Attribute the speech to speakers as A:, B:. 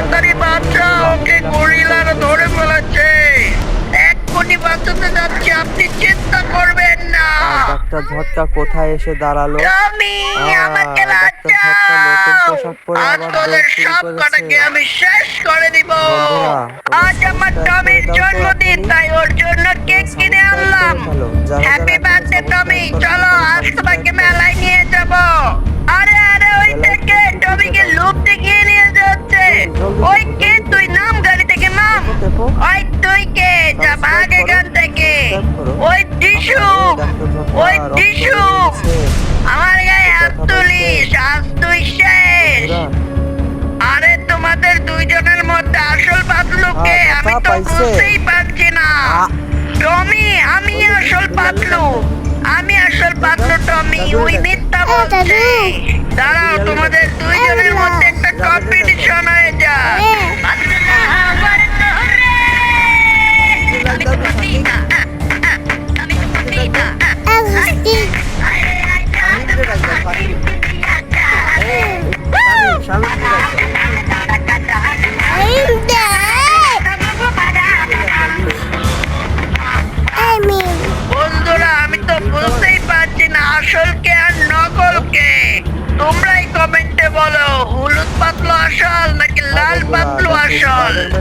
A: তাড়াতাড়ি বাচ্চা ওকে
B: গরিলার
A: ধরে
B: ফেলাচ্ছে
A: এক্ষুনি বাঁচাতে যাচ্ছি
B: আপনি
A: চিন্তা করবেন
B: না।
A: ডাক্তার
B: ঝটকা
A: কোথায় এসে
B: দাঁড়াল?
A: আমি
B: আমাকে আমি শেষ করে দিব। আজ আমার টমির জন্মদিন।
A: দেখো।
B: ওই তুই কে? যা ভাগ এখান থেকে। ওই টিস্যু ওই টিস্যু আমার গায়ে হাত তুলিস। আজ তুই শেষ। আরে তোমাদের দুইজনের মধ্যে আসল পাতলুকে
A: আ,
B: আমি তো বুঝতেই পারছি না। টমি আমি আসল পাতলু। আমি আসল পাতলু টমি। ওই। মিথ্যা বলছে। দাঁড়াও তোমাদের দুইজনের পারছি না আসল কে আর নকলকে? তোমরাই কমেন্টে বলো হলুদ পাতলু আসল নাকি লাল পাতলো আসল?